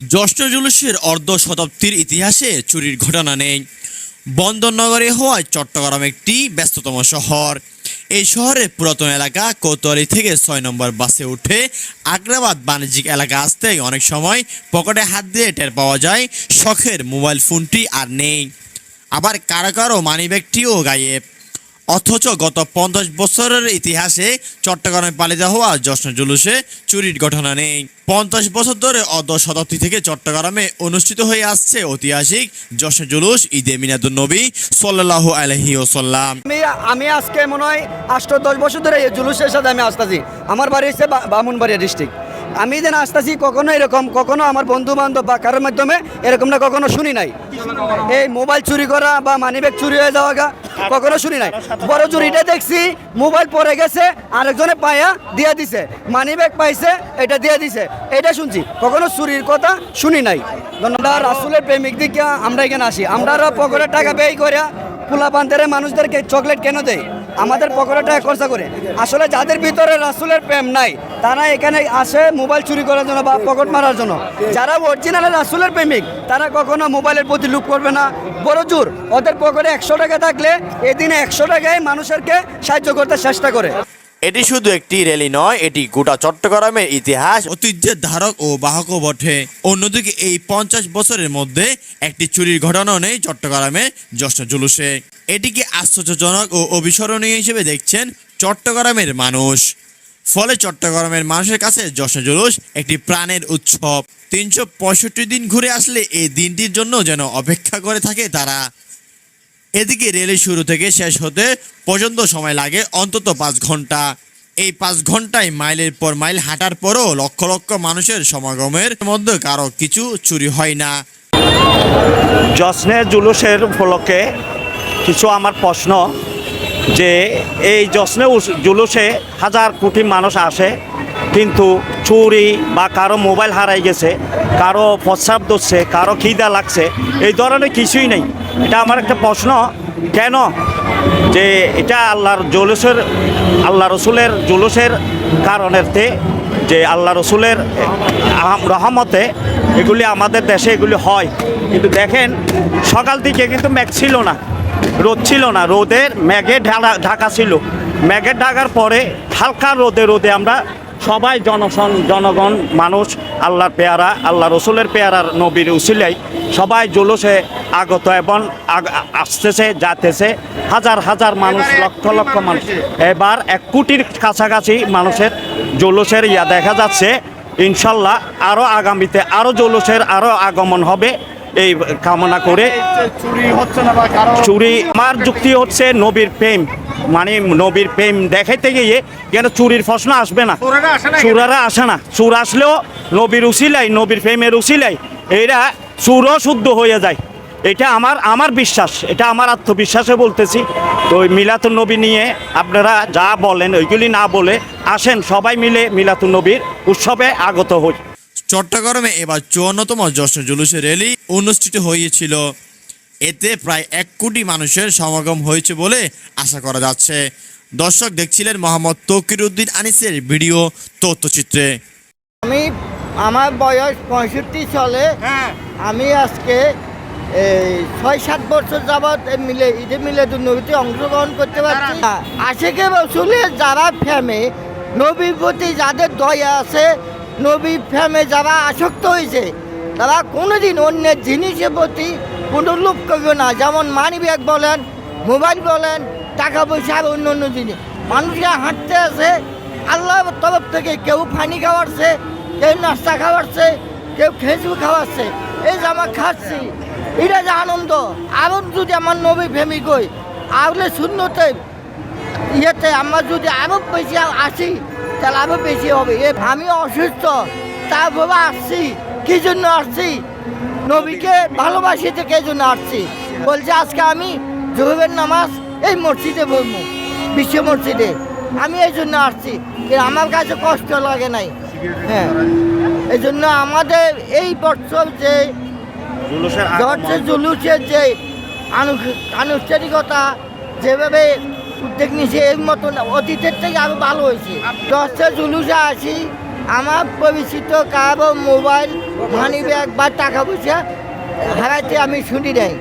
জ্যৈষ্ঠ জুলুসের অর্ধ শতাব্দীর ইতিহাসে চুরির ঘটনা নেই। বন্দরনগরে হওয়ায় চট্টগ্রাম একটি ব্যস্ততম শহর। এই শহরের পুরাতন এলাকা কোতোয়ালি থেকে ছয় নম্বর বাসে উঠে আগ্রাবাদ বাণিজ্যিক এলাকা আসতেই অনেক সময় পকেটে হাত দিয়ে টের পাওয়া যায়, শখের মোবাইল ফোনটি আর নেই। আবার কারও কারও মানিব্যাগটিও গায়েব। অথচ গত পঞ্চাশ বছরের ইতিহাসে চট্টগ্রামে পালিত হওয়া জশ্ন জুলুসে চুরির ঘটনা নেই। পঞ্চাশ বছর ধরে অর্ধ শতাব্দী থেকে চট্টগ্রামে অনুষ্ঠিত হয়ে আসছে ঐতিহাসিক জশ্ন জুলুস ঈদে মিনাদুল নবী সাল্লাহ আলহি ওসাল্লাম আমি আমি আজকে মনে হয় আষ্ট দশ বছর ধরে এই জুলুসের সাথে আমি আসতেছি। আমার বাড়ি হচ্ছে বামুনবাড়িয়া ডিস্ট্রিক্ট আমি যেন আসতেছি কখনো এরকম, কখনো আমার বন্ধু বান্ধব বা কারোর মাধ্যমে এরকম না, কখনো শুনি নাই। এই মোবাইল চুরি করা বা মানিব্যাগ চুরি হয়ে যাওয়া কখনো শুনি নাই। বড় চুরিটা দেখছি, মোবাইল পরে গেছে, আরেকজনে পায়া দিয়ে দিছে। মানিব্যাগ পাইছে, এটা দিয়ে দিছে। এটা শুনছি, কখনো চুরির কথা শুনি নাই। ধন্যবাদ, রাসুলের প্রেমিক দিকে আমরা এখানে আসি। আমরা পকেটের টাকা ব্যয় করে পোলা পান্তের মানুষদেরকে চকলেট কেন দেয় আমাদের পকেটে টাকা খরচা করে। আসলে যাদের ভিতরে রাসুলের প্রেম নাই, তারা এখানে আসে মোবাইল চুরি করার জন্য বা পকেট মারার জন্য। যারা অরিজিনাল রাসুলের প্রেমিক, তারা কখনো মোবাইলের প্রতি লুপ করবে না। বড় জোর, ওদের পকেটে একশো টাকা থাকলে এদিনে একশো টাকায় মানুষেরকে সাহায্য করতে চেষ্টা করে। এটি শুধু একটি র্যালি নয়, এটি গোটা চট্টগ্রামের ইতিহাস, ঐতিহ্যের ধারক ও বাহকও বটে। অন্যদিকে এই পঞ্চাশ বছরের মধ্যে একটি চুরির ঘটনাও নেই চট্টগ্রামে জশ্ন জুলুসে। এটিকে আশ্চর্যজনক ও অবিস্মরণীয় হিসেবে দেখছেন চট্টগ্রামের মানুষ। ফলে চট্টগ্রামের মানুষের কাছে জশ্ন জুলুস একটি প্রাণের উৎসব। তিনশো পঁয়ষট্টি দিন ঘুরে আসলে এই দিনটির জন্য যেন অপেক্ষা করে থাকে তারা। এদিকে রেলের শুরু থেকে শেষ হতে পর্যন্ত সময় লাগে অন্তত পাঁচ ঘণ্টা। এই পাঁচ ঘন্টায় মাইলের পর মাইল হাঁটার পরও লক্ষ লক্ষ মানুষের সমাগমের মধ্যে কারও কিছু চুরি হয় না। জশ্নে জুলুসের উপলক্ষে কিছু আমার প্রশ্ন যে এই জশ্নে জুলুসে হাজার কোটি মানুষ আসে, কিন্তু চুরি বা কারও মোবাইল হারাই গেছে, কারও প্রস্রাব ধরছে, কারও খিদা লাগছে, এই ধরনের কিছুই নেই। এটা আমার একটা প্রশ্ন, কেন? যে এটা আল্লাহর জুলুসের, আল্লাহ রসুলের জুলুসের কারণেতে যে আল্লাহ রসুলের রহমতে এগুলি আমাদের দেশে এগুলি হয়। কিন্তু দেখেন, সকাল থেকে কিন্তু ম্যাগ ছিল না, রোদ ছিল না, রোদের ম্যাগে ঢাকা ছিল। ম্যাগের ঢাকার পরে হালকা রোদে রোদে আমরা সবাই জনসন জনগণ মানুষ আল্লাহর পেয়ারা আল্লাহ রসুলের পেয়ারার নবীর উসিলাই সবাই জুলুসে আগত এবং আসতেছে যাতেছে হাজার হাজার মানুষ লক্ষ লক্ষ মানুষ। এবার এক কোটির কাছাকাছি মানুষের জুলুসের ইয়া দেখা যাচ্ছে। ইনশাল্লাহ আরও আগামীতে আরও জুলুসের আরও আগমন হবে এই কামনা করে। চুরি হচ্ছে না চুরি আমার যুক্তি হচ্ছে নবীর প্রেম। মানে নবীর প্রেম দেখাইতে গিয়ে কেন চুরির প্রশ্ন আসবে না। চোরেরা আসে না চুর আসলেও নবীর উসিলাই নবীর প্রেমের উসিলাই এরা চুরও শুদ্ধ হয়ে যায়। এটা আমার আমার বিশ্বাস এটা আমার আত্মবিশ্বাসে বলতেছি। তো ওই মিলাতুন নবী নিয়ে আপনারা যা বলেন ওইগুলি না বলে আসেন সবাই মিলে মিলাতুন নবীর উৎসবে আগত হই। চট্টগ্রামে এবার চুয়ান্নতম জশ্ন জুলুসের র্যালি অনুষ্ঠিত হয়েছিল। এতে প্রায় এক কোটি মানুষের সমাগম হয়েছে বলে আশা করা যাচ্ছে। দর্শক দেখছিলেন মোহাম্মদ তকির উদ্দিন আনিসের ভিডিও তথ্যচিত্রে। আমি আমার বয়স পঁয়ষট্টি সালে হ্যাঁ। আমি আজকে এই ছয় সাত বছর যাবৎ মিলে ঈদে মিলে নবীতে অংশগ্রহণ করতে পারছি। আশেকে রসুলের যারা ফ্যামে নবীর প্রতি যাদের দয়া আছে নবীর ফ্যামে যারা আসক্ত হয়েছে তারা কোনোদিন অন্যের জিনিসের প্রতি কোনো লোভ করবে না। যেমন মানি ব্যাগ বলেন, মোবাইল বলেন, টাকা পয়সা আর অন্য অন্য জিনিস। মানুষরা হাঁটতে আছে আল্লাহর তরফ থেকে কেউ পানি খাওয়াচ্ছে, কেউ নাস্তা খাওয়াচ্ছে, কেউ খেজুর খাওয়াচ্ছে। এই যে আমরা খাচ্ছি, এটা যে আনন্দ। আরও যদি আমার নবী প্রেমিক হই, আহলে শূন্যতে ইয়েতে আমরা যদি আরও বেশি আসি, তাহলে আরও বেশি হবে। এ আমি অসুস্থ, তারপরে আসছি কি জন্য আসছি নবীকে ভালোবাসি থেকে এই জন্য আসছি। বলছে আজকে আমি জোহরের নামাজ এই মসজিদে পড়ব বিশ্ব মসজিদে। আমি এই জন্য আসছি আমার কাছে কষ্ট লাগে নাই। হ্যাঁ এই জন্য আমাদের এই বছর যে জুলুসের জুলুসের যে আনু- আনুষ্ঠানিকতা যেভাবে উদ্যোগ নিয়েছে এর মতন অতীতের থেকে আরও ভালো হয়েছে। জর্জের জুলুসে আসি আমার পরিচিত কারও মোবাইল মানি একবার টাকা পয়সা হারাইতে আমি শুনি নাই